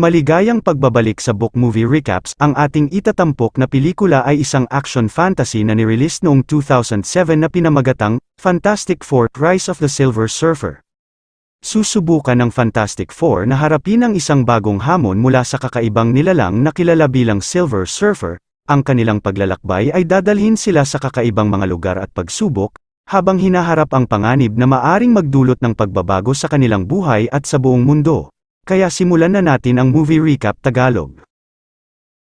Maligayang pagbabalik sa book movie recaps, ang ating itatampok na pelikula ay isang action fantasy na nirelease noong 2007 na pinamagatang, Fantastic Four, Rise of the Silver Surfer. Susubukan ng Fantastic Four na harapin ang isang bagong hamon mula sa kakaibang nilalang na kilala bilang Silver Surfer, ang kanilang paglalakbay ay dadalhin sila sa kakaibang mga lugar at pagsubok, habang hinaharap ang panganib na maaring magdulot ng pagbabago sa kanilang buhay at sa buong mundo. Kaya simulan na natin ang movie recap Tagalog.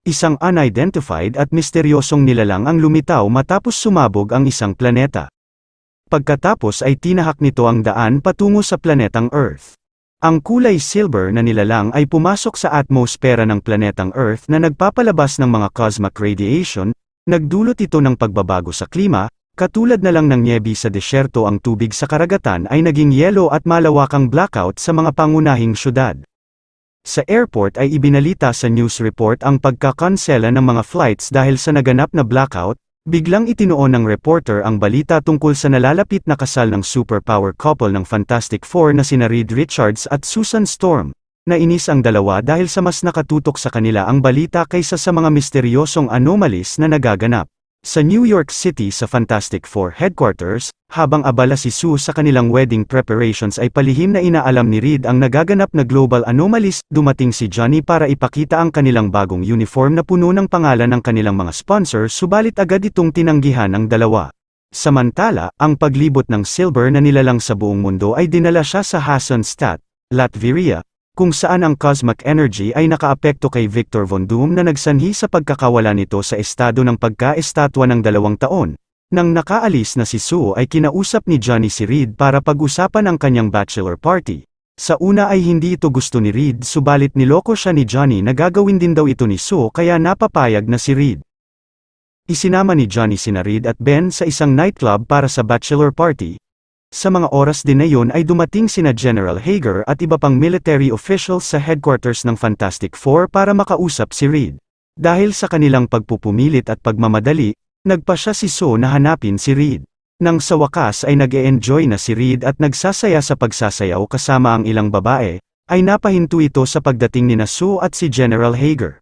Isang unidentified at misteryosong nilalang ang lumitaw matapos sumabog ang isang planeta. Pagkatapos ay tinahak nito ang daan patungo sa planetang Earth. Ang kulay silver na nilalang ay pumasok sa atmosfera ng planetang Earth na nagpapalabas ng mga cosmic radiation, nagdulot ito ng pagbabago sa klima, katulad na lang ng nyebi sa desyerto ang tubig sa karagatan ay naging yelo at malawakang blackout sa mga pangunahing syudad. Sa airport ay ibinalita sa news report ang pagkakansela ng mga flights dahil sa naganap na blackout, biglang itinuon ng reporter ang balita tungkol sa nalalapit na kasal ng superpower couple ng Fantastic Four na sina Reed Richards at Susan Storm. Nainis ang dalawa dahil sa mas nakatutok sa kanila ang balita kaysa sa mga misteryosong anomalies na nagaganap. Sa New York City sa Fantastic Four headquarters, habang abala si Sue sa kanilang wedding preparations ay palihim na inaalam ni Reed ang nagaganap na global anomalies, dumating si Johnny para ipakita ang kanilang bagong uniform na puno ng pangalan ng kanilang mga sponsor subalit agad itong tinanggihan ng dalawa. Samantala, ang paglibot ng silver na nilalang sa buong mundo ay dinala siya sa Hasonstadt, Latveria, kung saan ang cosmic energy ay nakaapekto kay Victor Von Doom na nagsanhi sa pagkakawala nito sa estado ng pagka-estatwa ng dalawang taon. Nang nakaalis na si Sue ay kinausap ni Johnny si Reed para pag-usapan ang kanyang bachelor party. Sa una ay hindi ito gusto ni Reed subalit niloko siya ni Johnny na gagawin din daw ito ni Sue kaya napapayag na si Reed. Isinama ni Johnny sina Reed at Ben sa isang nightclub para sa bachelor party, sa mga oras din na yun ay dumating sina General Hager at iba pang military officials sa headquarters ng Fantastic Four para makausap si Reed. Dahil sa kanilang pagpupumilit at pagmamadali, nagpa siya si So na hanapin si Reed. Nang sa wakas ay nag-e-enjoy na si Reed at nagsasaya sa pagsasayaw kasama ang ilang babae, ay napahinto ito sa pagdating ni Sue at si General Hager.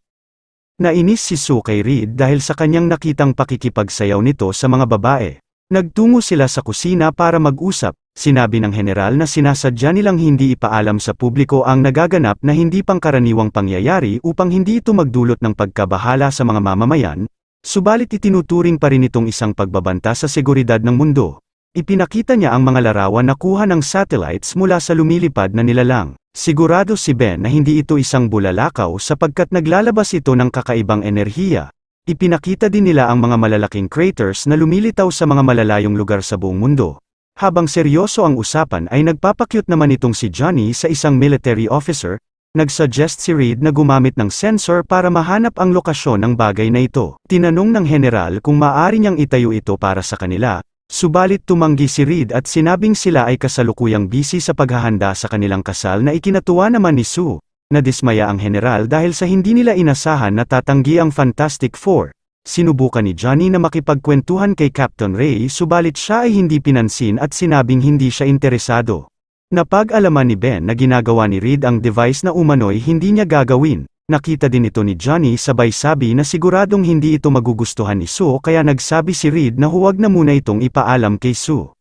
Nainis si Sue kay Reed dahil sa kanyang nakitang pakikipagsayaw nito sa mga babae. Nagtungo sila sa kusina para mag-usap, sinabi ng general na sinasadya nilang hindi ipaalam sa publiko ang nagaganap na hindi pangkaraniwang pangyayari upang hindi ito magdulot ng pagkabahala sa mga mamamayan, subalit itinuturing pa rin itong isang pagbabanta sa seguridad ng mundo. Ipinakita niya ang mga larawan na kuha ng satellites mula sa lumilipad na nilalang. Sigurado si Ben na hindi ito isang bulalakaw sapagkat naglalabas ito ng kakaibang enerhiya, Ipinakita din nila ang mga malalaking craters na lumilitaw sa mga malalayong lugar sa buong mundo. Habang seryoso ang usapan ay nagpapakyut naman itong si Johnny sa isang military officer, nagsuggest si Reed na gumamit ng sensor para mahanap ang lokasyon ng bagay na ito. Tinanong ng general kung maaari niyang itayo ito para sa kanila, subalit tumanggi si Reed at sinabing sila ay kasalukuyang busy sa paghahanda sa kanilang kasal na ikinatuwa naman ni Sue. Nadismaya ang general dahil sa hindi nila inasahan na tatanggi ang Fantastic Four. Sinubukan ni Johnny na makipagkwentuhan kay Captain Ray subalit siya ay hindi pinansin at sinabing hindi siya interesado. Napag-alaman ni Ben na ginagawa ni Reed ang device na umano'y hindi niya gagawin. Nakita din ito ni Johnny sabay sabi na siguradong hindi ito magugustuhan ni Sue kaya nagsabi si Reed na huwag na muna itong ipaalam kay Sue.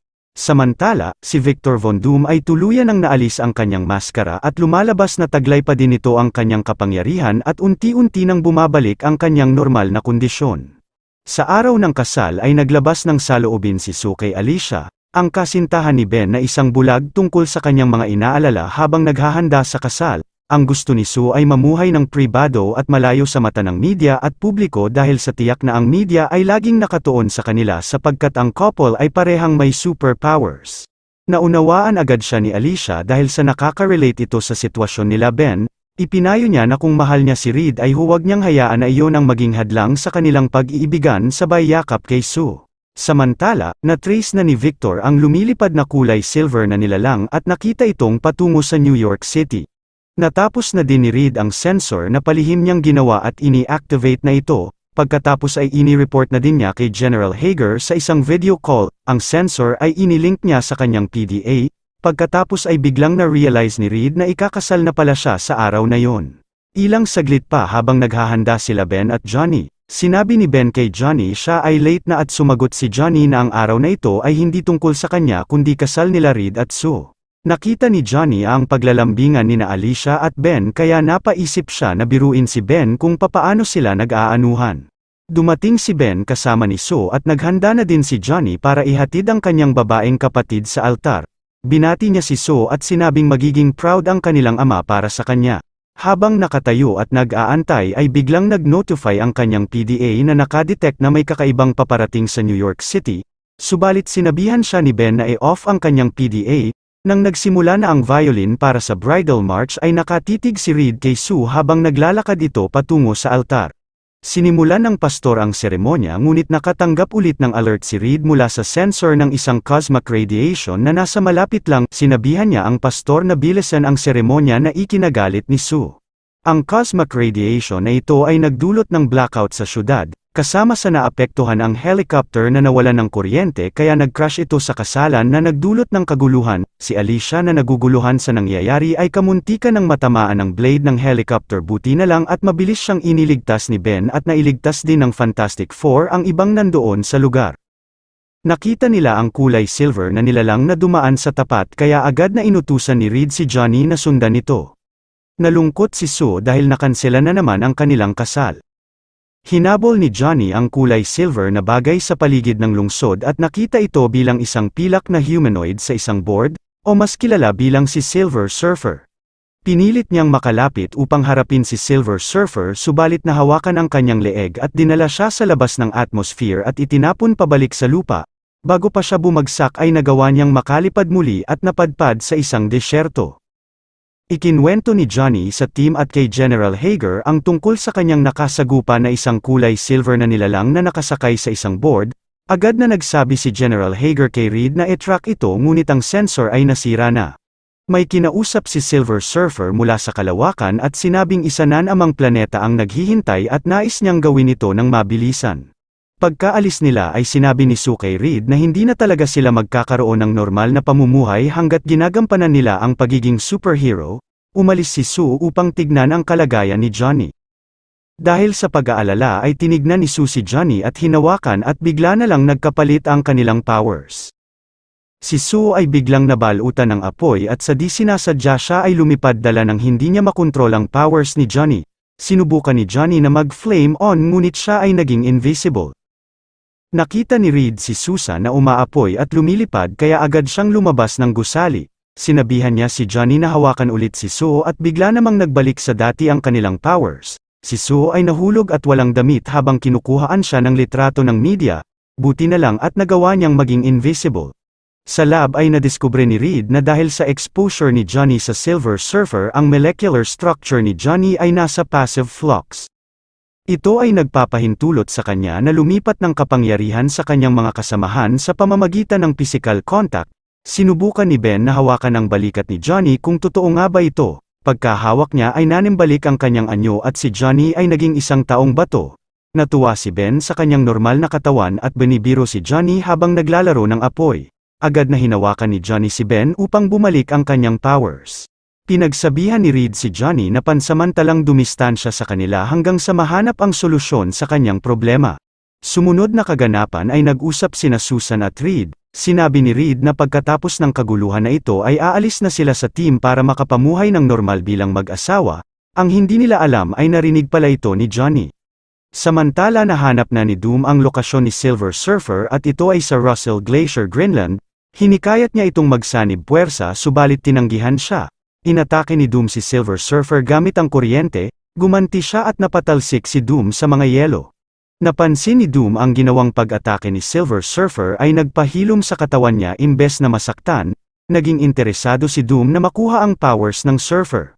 Samantala, si Victor Von Doom ay tuluyan ang naalis ang kanyang maskara at lumalabas na taglay pa din ito ang kanyang kapangyarihan at unti-unti nang bumabalik ang kanyang normal na kondisyon. Sa araw ng kasal ay naglabas ng saloobin si Sue kay Alicia, ang kasintahan ni Ben na isang bulag tungkol sa kanyang mga inaalala habang naghahanda sa kasal, ang gusto ni Sue ay mamuhay ng pribado at malayo sa mata ng media at publiko dahil sa tiyak na ang media ay laging nakatuon sa kanila sapagkat ang couple ay parehang may superpowers. Naunawaan agad siya ni Alicia dahil sa nakaka-relate ito sa sitwasyon nila Ben, ipinayo niya na kung mahal niya si Reed ay huwag niyang hayaan na iyon ang maging hadlang sa kanilang pag-iibigan sabay yakap kay Sue. Samantala, na-trace na ni Victor ang lumilipad na kulay silver na nilalang at nakita itong patungo sa New York City. Natapos na din ni Reed ang sensor na palihim niyang ginawa at ini-activate na ito, pagkatapos ay ini-report na din niya kay General Hager sa isang video call, ang sensor ay inilink niya sa kanyang PDA, pagkatapos ay biglang na-realize ni Reed na ikakasal na pala siya sa araw na yon. Ilang saglit pa habang naghahanda sila Ben at Johnny, sinabi ni Ben kay Johnny siya ay late na at sumagot si Johnny na ang araw na ito ay hindi tungkol sa kanya kundi kasal nila Reed at Sue. Nakita ni Johnny ang paglalambingan ni na Alicia at Ben kaya napaisip siya na biruin si Ben kung papaano sila nag-aanuhan. Dumating si Ben kasama ni Sue at naghanda na din si Johnny para ihatid ang kanyang babaeng kapatid sa altar. Binati niya si Sue at sinabing magiging proud ang kanilang ama para sa kanya. Habang nakatayo at nag-aantay ay biglang nag-notify ang kanyang PDA na nakadetect na may kakaibang paparating sa New York City, subalit sinabihan siya ni Ben na i-off ang kanyang PDA, nang nagsimula na ang violin para sa bridal march ay nakatitig si Reed kay Sue habang naglalakad ito patungo sa altar. Sinimulan ng pastor ang seremonya ngunit nakatanggap ulit ng alert si Reed mula sa sensor ng isang cosmic radiation na nasa malapit lang, sinabihan niya ang pastor na bilisan ang seremonya na ikinagalit ni Sue. Ang cosmic radiation na ito ay nagdulot ng blackout sa syudad, kasama sa naapektuhan ang helicopter na nawalan ng kuryente kaya nag-crash ito sa kasalan na nagdulot ng kaguluhan, si Alicia na naguguluhan sa nangyayari ay kamuntikan ng matamaan ng blade ng helicopter buti na lang at mabilis siyang iniligtas ni Ben at nailigtas din ng Fantastic Four ang ibang nandoon sa lugar. Nakita nila ang kulay silver na nilalang na dumaan sa tapat kaya agad na inutusan ni Reed si Johnny na sundan ito. Nalungkot si Sue dahil nakansela na naman ang kanilang kasal. Hinabol ni Johnny ang kulay silver na bagay sa paligid ng lungsod at nakita ito bilang isang pilak na humanoid sa isang board, o mas kilala bilang si Silver Surfer. Pinilit niyang makalapit upang harapin si Silver Surfer subalit nahawakan ang kanyang leeg at dinala siya sa labas ng atmosphere at itinapon pabalik sa lupa. Bago pa siya bumagsak ay nagawa niyang makalipad muli at napadpad sa isang desyerto. Ikinwento ni Johnny sa team at kay General Hager ang tungkol sa kanyang nakasagupa na isang kulay silver na nilalang na nakasakay sa isang board, agad na nagsabi si General Hager kay Reed na i-track ito ngunit ang sensor ay nasira na. May kinausap si Silver Surfer mula sa kalawakan at sinabing isa na namang planeta ang naghihintay at nais niyang gawin ito ng mabilisan. Pagkaalis nila ay sinabi ni Sue kay Reed na hindi na talaga sila magkakaroon ng normal na pamumuhay hanggat ginagampanan nila ang pagiging superhero, umalis si Sue upang tignan ang kalagayan ni Johnny. Dahil sa pag-aalala ay tinignan ni Sue si Johnny at hinawakan at bigla na lang nagkapalit ang kanilang powers. Si Sue ay biglang nabalutan ng apoy at sa di sinasadya siya ay lumipad dala ng hindi niya makontrol ang powers ni Johnny. Sinubukan ni Johnny na mag-flame on ngunit siya ay naging invisible. Nakita ni Reed si Susan na umaapoy at lumilipad kaya agad siyang lumabas ng gusali. Sinabihan niya si Johnny na hawakan ulit si Sue at bigla namang nagbalik sa dati ang kanilang powers. Si Sue ay nahulog at walang damit habang kinukuhaan siya ng litrato ng media, buti na lang at nagawa niyang maging invisible. Sa lab ay nadiskubre ni Reed na dahil sa exposure ni Johnny sa Silver Surfer ang molecular structure ni Johnny ay nasa passive flux. Ito ay nagpapahintulot sa kanya na lumipat ng kapangyarihan sa kanyang mga kasamahan sa pamamagitan ng physical contact. Sinubukan ni Ben na hawakan ang balikat ni Johnny kung totoo nga ba ito. Pagkahawak niya ay nanimbalik ang kanyang anyo at si Johnny ay naging isang taong bato. Natuwa si Ben sa kanyang normal na katawan at binibiro si Johnny habang naglalaro ng apoy. Agad na hinawakan ni Johnny si Ben upang bumalik ang kanyang powers. Pinagsabihan ni Reed si Johnny na pansamantalang dumistansya sa kanila hanggang sa mahanap ang solusyon sa kanyang problema. Sumunod na kaganapan ay nag-usap sina Susan at Reed. Sinabi ni Reed na pagkatapos ng kaguluhan na ito ay aalis na sila sa team para makapamuhay ng normal bilang mag-asawa. Ang hindi nila alam ay narinig pala ito ni Johnny. Samantala nahanap na ni Doom ang lokasyon ni Silver Surfer at ito ay sa Russell Glacier, Greenland. Hinikayat niya itong magsanib puwersa subalit tinanggihan siya. Inatake ni Doom si Silver Surfer gamit ang kuryente, gumanti siya at napatalsik si Doom sa mga yelo. Napansin ni Doom ang ginawang pag-atake ni Silver Surfer ay nagpahilom sa katawan niya imbes na masaktan, naging interesado si Doom na makuha ang powers ng Surfer.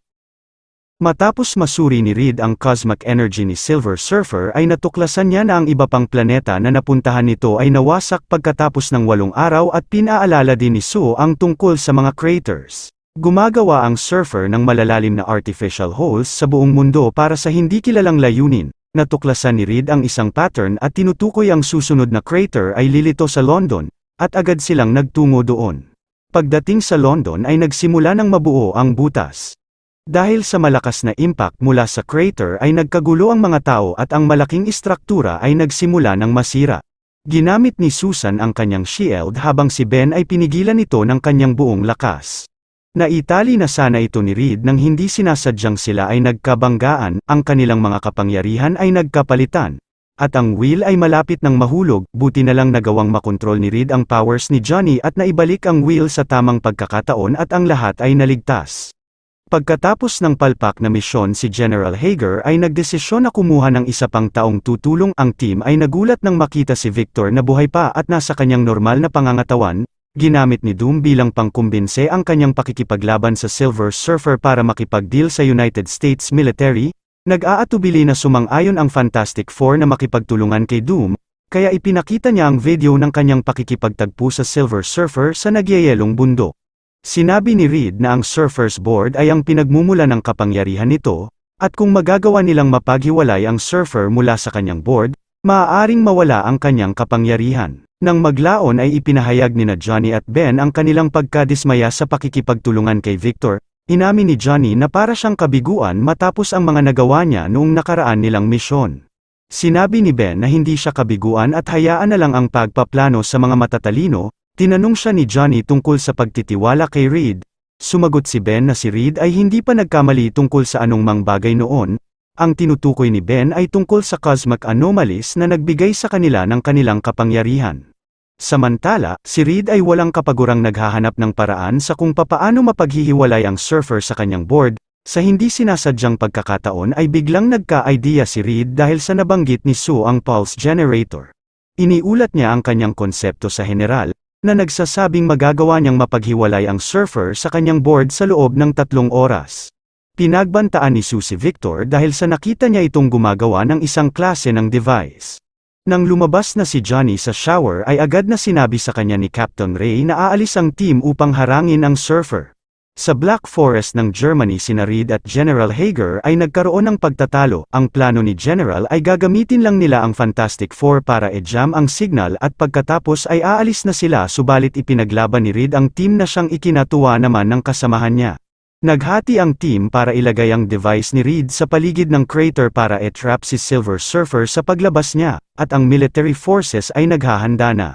Matapos masuri ni Reed ang cosmic energy ni Silver Surfer ay natuklasan niya na ang iba pang planeta na napuntahan nito ay nawasak pagkatapos ng walong araw at pinaalala din ni Sue ang tungkol sa mga craters. Gumagawa ang surfer ng malalalim na artificial holes sa buong mundo para sa hindi kilalang layunin. Natuklasan ni Reed ang isang pattern at tinutukoy ang susunod na crater ay lilito sa London, at agad silang nagtungo doon. Pagdating sa London ay nagsimula ng mabuo ang butas. Dahil sa malakas na impact mula sa crater ay nagkagulo ang mga tao at ang malaking istruktura ay nagsimula ng masira. Ginamit ni Susan ang kanyang shield habang si Ben ay pinigilan ito ng kanyang buong lakas. Naitali na sana ito ni Reed nang hindi sinasadyang sila ay nagkabanggaan, ang kanilang mga kapangyarihan ay nagkapalitan. At ang wheel ay malapit ng mahulog, buti na lang nagawang makontrol ni Reed ang powers ni Johnny at naibalik ang wheel sa tamang pagkakataon at ang lahat ay naligtas. Pagkatapos ng palpak na misyon si General Hager ay nagdesisyon na kumuha ng isa pang taong tutulong ang team ay nagulat nang makita si Victor na buhay pa at nasa kanyang normal na pangangatawan, ginamit ni Doom bilang pangkumbinse ang kanyang pakikipaglaban sa Silver Surfer para makipag-deal sa United States military, nag-aatubili na sumang-ayon ang Fantastic Four na makipagtulungan kay Doom, kaya ipinakita niya ang video ng kanyang pakikipagtagpo sa Silver Surfer sa nagyayelong bundok. Sinabi ni Reed na ang Surfers Board ay ang pinagmumula ng kapangyarihan nito, at kung magagawa nilang mapaghiwalay ang surfer mula sa kanyang board, maaaring mawala ang kanyang kapangyarihan. Nang maglaon ay ipinahayag ni na Johnny at Ben ang kanilang pagkadismaya sa pakikipagtulungan kay Victor, inamin ni Johnny na para siyang kabiguan matapos ang mga nagawa niya noong nakaraan nilang misyon. Sinabi ni Ben na hindi siya kabiguan at hayaan na lang ang pagpaplano sa mga matatalino, Tinanong siya ni Johnny tungkol sa pagtitiwala kay Reed. Sumagot si Ben na si Reed ay hindi pa nagkamali tungkol sa anong bagay noon. Ang tinutukoy ni Ben ay tungkol sa cosmic anomalies na nagbigay sa kanila ng kanilang kapangyarihan. Samantala, si Reed ay walang kapagurang naghahanap ng paraan sa kung papaano mapaghihiwalay ang surfer sa kanyang board, sa hindi sinasadyang pagkakataon ay biglang nagka-idea si Reed dahil sa nabanggit ni Sue ang pulse generator. Iniulat niya ang kanyang konsepto sa general, na nagsasabing magagawa niyang mapaghiwalay ang surfer sa kanyang board sa loob ng tatlong oras. Pinagbantaan ni Susie Victor dahil sa nakita niya itong gumagawa ng isang klase ng device. Nang lumabas na si Johnny sa shower ay agad na sinabi sa kanya ni Captain Ray na aalis ang team upang harangin ang surfer. Sa Black Forest ng Germany sina Reed at General Hager ay nagkaroon ng pagtatalo, ang plano ni General ay gagamitin lang nila ang Fantastic Four para e-jam ang signal at pagkatapos ay aalis na sila subalit ipinaglaban ni Reed ang team na siyang ikinatuwa naman ng kasamahan niya. Naghati ang team para ilagay ang device ni Reed sa paligid ng crater para e-trap si Silver Surfer sa paglabas niya, at ang military forces ay naghahanda na.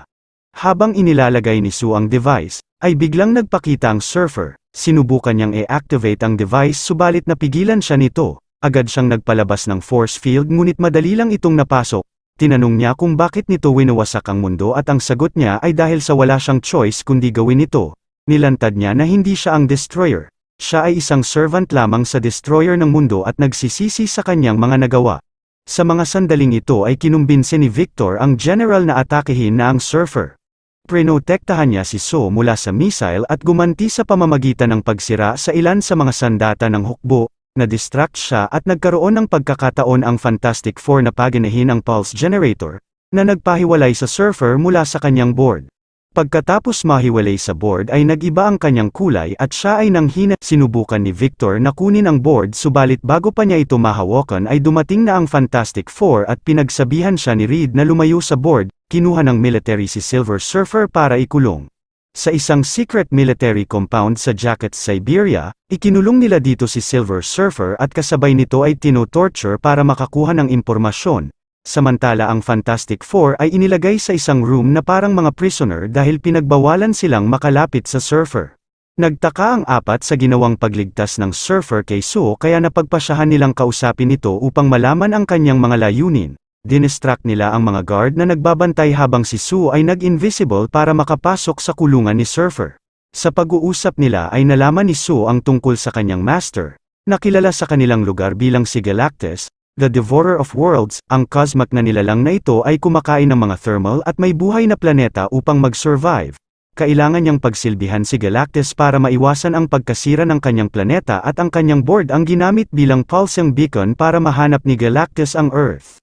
Habang inilalagay ni Sue ang device, ay biglang nagpakita ang surfer, Sinubukan niyang i-activate ang device subalit napigilan siya nito. Agad siyang nagpalabas ng force field ngunit madali lang itong napasok. Tinanong niya kung bakit nito winawasak ang mundo at ang sagot niya ay dahil sa wala siyang choice kundi gawin ito. Nilantad niya na hindi siya ang destroyer. Siya ay isang servant lamang sa destroyer ng mundo at nagsisisi sa kanyang mga nagawa. Sa mga sandaling ito ay kinumbinse ni Victor ang general na atakehin na ang surfer. Prinotektahan niya si So mula sa missile at gumanti sa pamamagitan ng pagsira sa ilan sa mga sandata ng hukbo, na-distract siya at nagkaroon ng pagkakataon ang Fantastic Four na paginahin ang pulse generator, na nagpahiwalay sa surfer mula sa kanyang board. Pagkatapos mahiwalay sa board ay nag-iba ang kanyang kulay at siya ay nanghina. Sinubukan ni Victor na kunin ang board subalit bago pa niya ito mahawakan ay dumating na ang Fantastic Four at pinagsabihan siya ni Reed na lumayo sa board, kinuha ng military si Silver Surfer para ikulong. Sa isang secret military compound sa Jacket, Siberia, ikinulong nila dito si Silver Surfer at kasabay nito ay tino-torture para makakuha ng impormasyon, Samantala ang Fantastic Four ay inilagay sa isang room na parang mga prisoner dahil pinagbawalan silang makalapit sa surfer. Nagtaka ang apat sa ginawang pagligtas ng surfer kay Sue kaya napagpasyahan nilang kausapin ito upang malaman ang kanyang mga layunin. Dinistract nila ang mga guard na nagbabantay habang si Sue ay nag-invisible para makapasok sa kulungan ni Surfer. Sa pag-uusap nila ay nalaman ni Sue ang tungkol sa kanyang master, nakilala sa kanilang lugar bilang si Galactus, The Devourer of Worlds, ang cosmic na nilalang na ito ay kumakain ng mga thermal at may buhay na planeta upang mag-survive. Kailangan niyang pagsilbihan si Galactus para maiwasan ang pagkasira ng kanyang planeta at ang kanyang board ang ginamit bilang pulsing beacon para mahanap ni Galactus ang Earth.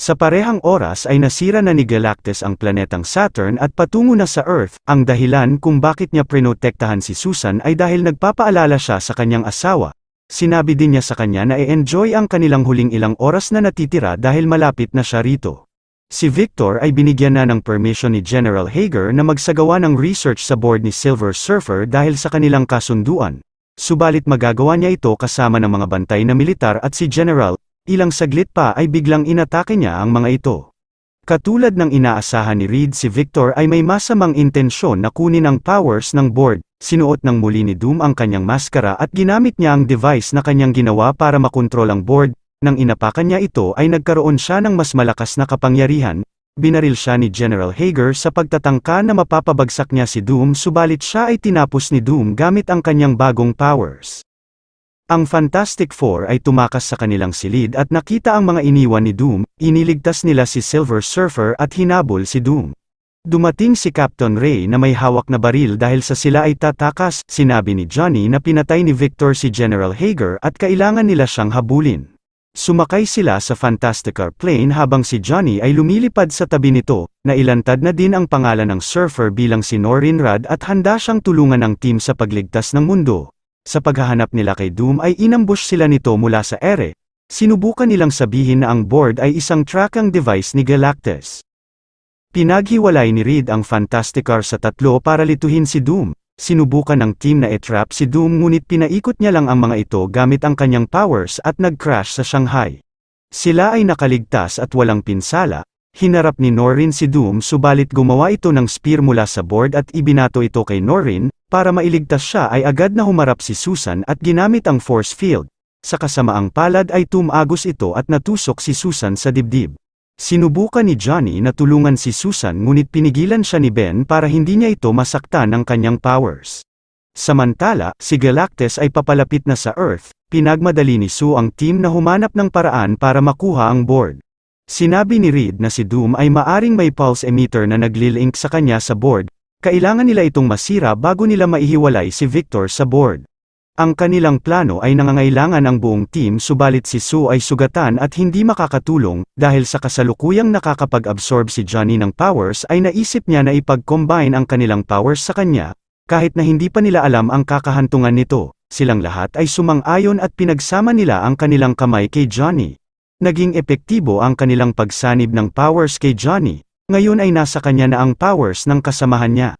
Sa parehang oras ay nasira na ni Galactus ang planetang Saturn at patungo na sa Earth, ang dahilan kung bakit niya prinotektahan si Susan ay dahil nagpapaalala siya sa kanyang asawa, Sinabi din niya sa kanya na e-enjoy ang kanilang huling ilang oras na natitira dahil malapit na siya rito. Si Victor ay binigyan na ng permission ni General Hager na magsagawa ng research sa board ni Silver Surfer dahil sa kanilang kasunduan. Subalit magagawa niya ito kasama ng mga bantay na militar at si General, ilang saglit pa ay biglang inatake niya ang mga ito. Katulad ng inaasahan ni Reed si Victor ay may masamang intensyon na kunin ang powers ng board, sinuot ng muli ni Doom ang kanyang maskara at ginamit niya ang device na kanyang ginawa para makontrol ang board, nang inapakan niya ito ay nagkaroon siya ng mas malakas na kapangyarihan, binaril siya ni General Hager sa pagtatangka na mapapabagsak niya si Doom subalit siya ay tinapos ni Doom gamit ang kanyang bagong powers. Ang Fantastic Four ay tumakas sa kanilang silid at nakita ang mga iniwan ni Doom, iniligtas nila si Silver Surfer at hinabol si Doom. Dumating si Captain Ray na may hawak na baril dahil sa sila ay tatakas, sinabi ni Johnny na pinatay ni Victor si General Hager at kailangan nila siyang habulin. Sumakay sila sa Fantasticar plane habang si Johnny ay lumilipad sa tabi nito, na ilantad na din ang pangalan ng surfer bilang si Norrin Rad at handa siyang tulungan ng team sa pagligtas ng mundo. Sa paghahanap nila kay Doom ay inambush sila nito mula sa ere. Sinubukan nilang sabihin na ang board ay isang tracking device ni Galactus. Pinaghiwalay ni Reed ang Fantasticar sa tatlo para lituhin si Doom. Sinubukan ng team na i-trap si Doom ngunit pinaikot niya lang ang mga ito gamit ang kanyang powers at nag-crash sa Shanghai. Sila ay nakaligtas at walang pinsala, hinarap ni Norrin si Doom subalit gumawa ito ng spear mula sa board at ibinato ito kay Norrin, para mailigtas siya ay agad na humarap si Susan at ginamit ang force field. Sa kasamaang palad ay tumagos ito at natusok si Susan sa dibdib. Sinubukan ni Johnny na tulungan si Susan ngunit pinigilan siya ni Ben para hindi niya ito masaktan ng kanyang powers. Samantala, si Galactus ay papalapit na sa Earth, pinagmadali ni Sue ang team na humanap ng paraan para makuha ang board. Sinabi ni Reed na si Doom ay maaring may pulse emitter na naglilink sa kanya sa board, kailangan nila itong masira bago nila maihiwalay si Victor sa board. Ang kanilang plano ay nangangailangan ang buong team subalit si Sue ay sugatan at hindi makakatulong, dahil sa kasalukuyang nakakapag-absorb si Johnny ng powers ay naisip niya na ipag-combine ang kanilang powers sa kanya, kahit na hindi pa nila alam ang kakahantungan nito, silang lahat ay sumang-ayon at pinagsama nila ang kanilang kamay kay Johnny. Naging epektibo ang kanilang pagsanib ng powers kay Johnny, ngayon ay nasa kanya na ang powers ng kasamahan niya.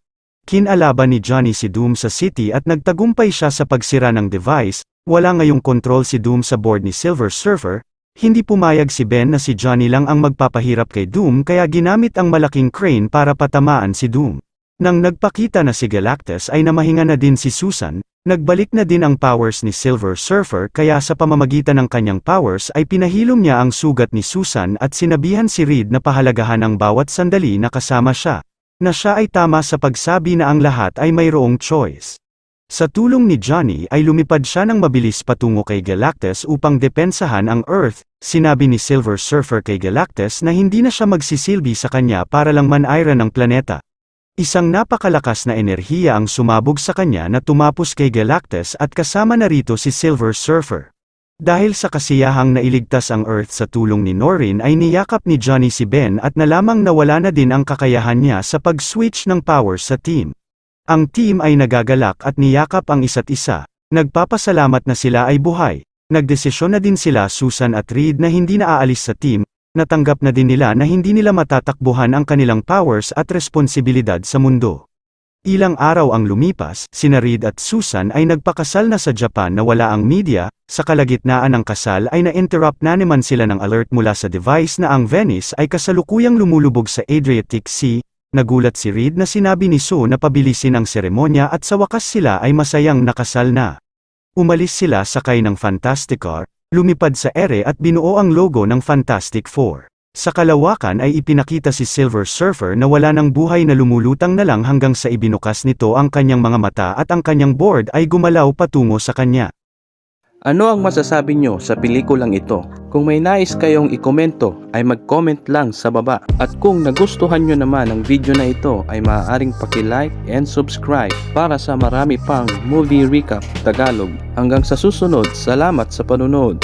Kinalaban ni Johnny si Doom sa city at nagtagumpay siya sa pagsira ng device, wala ngayong control si Doom sa board ni Silver Surfer, hindi pumayag si Ben na si Johnny lang ang magpapahirap kay Doom kaya ginamit ang malaking crane para patamaan si Doom. Nang nagpakita na si Galactus ay namahinga na din si Susan, nagbalik na din ang powers ni Silver Surfer kaya sa pamamagitan ng kanyang powers ay pinahilom niya ang sugat ni Susan at sinabihan si Reed na pahalagahan ang bawat sandali na kasama siya na siya ay tama sa pagsabi na ang lahat ay mayroong choice. Sa tulong ni Johnny ay lumipad siya ng mabilis patungo kay Galactus upang depensahan ang Earth, sinabi ni Silver Surfer kay Galactus na hindi na siya magsisilbi sa kanya para lang manayra ng planeta. Isang napakalakas na enerhiya ang sumabog sa kanya na tumapos kay Galactus at kasama na rito si Silver Surfer. Dahil sa kasiyahang nailigtas ang Earth sa tulong ni Norrin ay niyakap ni Johnny si Ben at nalamang nawala na din ang kakayahan niya sa pag-switch ng powers sa team. Ang team ay nagagalak at niyakap ang isa't isa, nagpapasalamat na sila ay buhay. Nagdesisyon na din sila Susan at Reed na hindi na aalis sa team, natanggap na din nila na hindi nila matatakbuhan ang kanilang powers at responsibilidad sa mundo. Ilang araw ang lumipas, sina Reed at Susan ay nagpakasal na sa Japan na wala ang media, sa kalagitnaan ng kasal ay na-interrupt na naman sila ng alert mula sa device na ang Venice ay kasalukuyang lumulubog sa Adriatic Sea, nagulat si Reed na sinabi ni Sue na pabilisin ang seremonya at sa wakas sila ay masayang nakasal na. Umalis sila sakay ng Fantasticar, lumipad sa ere at binuo ang logo ng Fantastic Four. Sa kalawakan ay ipinakita si Silver Surfer na wala ng buhay na lumulutang na lang hanggang sa ibinukas nito ang kanyang mga mata at ang kanyang board ay gumalaw patungo sa kanya. Ano ang masasabi nyo sa pelikulang ito? Kung may nais kayong ikomento ay mag-comment lang sa baba. At kung nagustuhan nyo naman ang video na ito ay maaaring paki-like and subscribe para sa marami pang movie recap Tagalog. Hanggang sa susunod, salamat sa panunod.